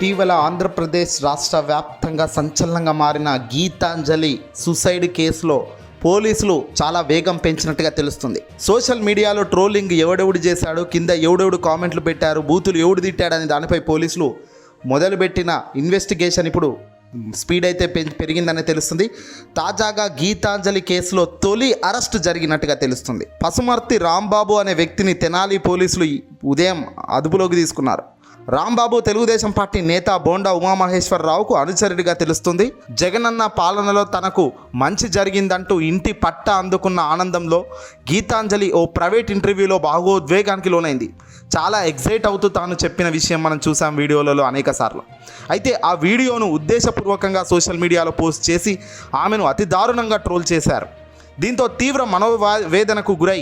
ఇటీవల ఆంధ్రప్రదేశ్ రాష్ట్ర వ్యాప్తంగా సంచలనంగా మారిన గీతాంజలి సూసైడ్ కేసులో పోలీసులు చాలా వేగం పెంచినట్టుగా తెలుస్తుంది. సోషల్ మీడియాలో ట్రోలింగ్ ఎవడెవడు చేశాడు కింద ఎవడెవడు కామెంట్లు పెట్టారు బూతులు ఎవడు తిట్టాడని దానిపై పోలీసులు మొదలుపెట్టిన ఇన్వెస్టిగేషన్ ఇప్పుడు స్పీడ్ అయితే పె పెరిగిందని తెలుస్తుంది. తాజాగా గీతాంజలి కేసులో తొలి అరెస్ట్ జరిగినట్టుగా తెలుస్తుంది. పసుమర్తి రాంబాబు అనే వ్యక్తిని తెనాలి పోలీసులు ఉదయం అదుపులోకి తీసుకున్నారు. రాంబాబు తెలుగుదేశం పార్టీ నేత బోండా ఉమామహేశ్వరరావుకు అనుచరుడిగా తెలుస్తుంది. జగనన్న పాలనలో తనకు మంచి జరిగిందంటూ ఇంటి పట్ట అందుకున్న ఆనందంలో గీతాంజలి ఓ ప్రైవేట్ ఇంటర్వ్యూలో భాగోద్వేగానికి లోనైంది. చాలా ఎగ్జైట్ అవుతూ తాను చెప్పిన విషయం మనం చూసాం వీడియోలలో అనేక సార్లు. అయితే ఆ వీడియోను ఉద్దేశపూర్వకంగా సోషల్ మీడియాలో పోస్ట్ చేసి ఆమెను అతి దారుణంగా ట్రోల్ చేశారు. దీంతో తీవ్ర మనోవేదనకు గురై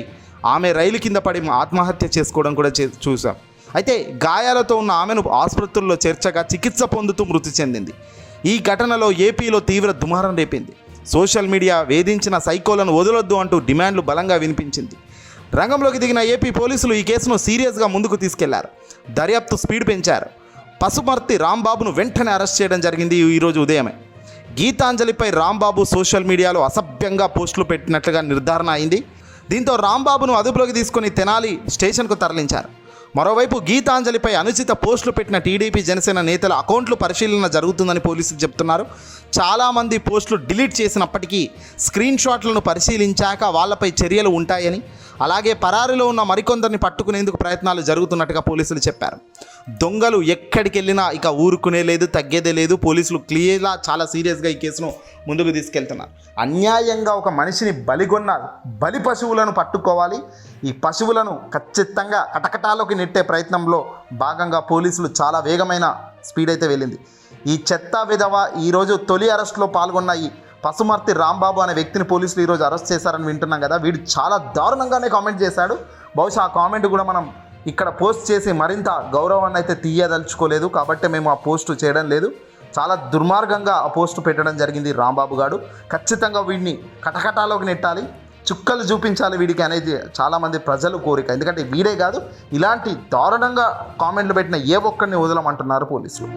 ఆమె రైలు కింద పడి ఆత్మహత్య చేసుకోవడం కూడా చే చూసాం. అయితే గాయాలతో ఉన్న ఆమెను ఆసుపత్రుల్లో చేర్చగా చికిత్స పొందుతూ మృతి చెందింది. ఈ ఘటనలో ఏపీలో తీవ్ర దుమారం రేపింది. సోషల్ మీడియా వేధించిన సైకోలను వదలొద్దు అంటూ డిమాండ్లు బలంగా వినిపించింది. రంగంలోకి దిగిన ఏపీ పోలీసులు ఈ కేసును సీరియస్గా ముందుకు తీసుకెళ్ళారు. దర్యాప్తు స్పీడ్ పెంచారు. పసుమర్తి రాంబాబును వెంటనే అరెస్ట్ చేయడం జరిగింది ఈరోజు ఉదయమే. గీతాంజలిపై రాంబాబు సోషల్ మీడియాలో అసభ్యంగా పోస్టులు పెట్టినట్లుగా నిర్ధారణ అయింది. దీంతో రాంబాబును అదుపులోకి తీసుకుని తెనాలి స్టేషన్కు తరలించారు. మరోవైపు గీతాంజలిపై అనుచిత పోస్టులు పెట్టిన టీడీపీ జనసేన నేతల అకౌంట్లు పరిశీలన జరుగుతుందని పోలీసులు చెప్తున్నారు. చాలామంది పోస్టులు డిలీట్ చేసినప్పటికీ స్క్రీన్ షాట్లను పరిశీలించాక వాళ్ళపై చర్యలు ఉంటాయని అలాగే పరారీలో ఉన్న మరికొందరిని పట్టుకునేందుకు ప్రయత్నాలు జరుగుతున్నట్టుగా పోలీసులు చెప్పారు. దొంగలు ఎక్కడికి వెళ్ళినా ఇక ఊరుకునే లేదు తగ్గేదే లేదు. పోలీసులు క్లియర్గా చాలా సీరియస్గా ఈ కేసును ముందుకు తీసుకెళ్తున్నారు. అన్యాయంగా ఒక మనిషిని బలిగొన్న బలి పశువులను పట్టుకోవాలి. ఈ పశువులను ఖచ్చితంగా కటకటాలోకి నెట్టే ప్రయత్నంలో భాగంగా పోలీసులు చాలా వేగమైన స్పీడ్ అయితే వెళ్ళింది. ఈ చెత్త విధవ ఈరోజు తొలి అరెస్ట్లో పాల్గొన్న ఈ పసుమర్తి రాంబాబు అనే వ్యక్తిని పోలీసులు ఈరోజు అరెస్ట్ చేశారని వింటున్నాం కదా. వీడు చాలా దారుణంగానే కామెంట్ చేశాడు. బహుశా ఆ కామెంట్ కూడా మనం ఇక్కడ పోస్ట్ చేసి మరింత గౌరవాన్ని అయితే తీయదలుచుకోలేదు. కాబట్టి మేము ఆ పోస్ట్ చేయడం లేదు. చాలా దుర్మార్గంగా ఆ పోస్టు పెట్టడం జరిగింది రాంబాబు గారు. ఖచ్చితంగా వీడిని కటకటాలోకి నెట్టాలి. చుక్కలు చూపించాలి వీడికి అనేది చాలామంది ప్రజలు కోరిక. ఎందుకంటే వీడే కాదు ఇలాంటి దారుణంగా కామెంట్లు పెట్టిన ఏ ఒక్కరిని వదలమంటున్నారు పోలీసులు.